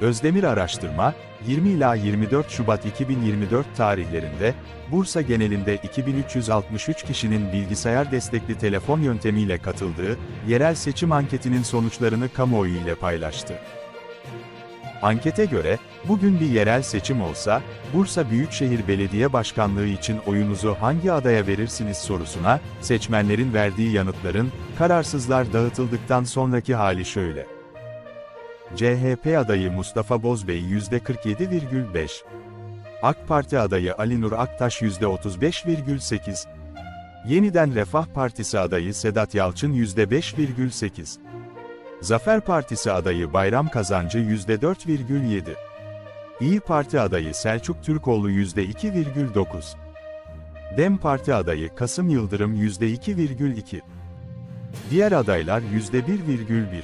Özdemir Araştırma, 20 ila 24 Şubat 2024 tarihlerinde, Bursa genelinde 2363 kişinin bilgisayar destekli telefon yöntemiyle katıldığı, yerel seçim anketinin sonuçlarını kamuoyu ile paylaştı. Ankete göre, bugün bir yerel seçim olsa, Bursa Büyükşehir Belediye Başkanlığı için oyunuzu hangi adaya verirsiniz sorusuna, seçmenlerin verdiği yanıtların, kararsızlar dağıtıldıktan sonraki hali şöyle. CHP adayı Mustafa Bozbey %47,5. AK Parti adayı Ali Nur Aktaş %35,8. Yeniden Refah Partisi adayı Sedat Yalçın %5,8. Zafer Partisi adayı Bayram Kazancı %4,7. İyi Parti adayı Selçuk Türkoğlu %2,9. Dem Parti adayı Kasım Yıldırım %2,2. Diğer adaylar %1,1.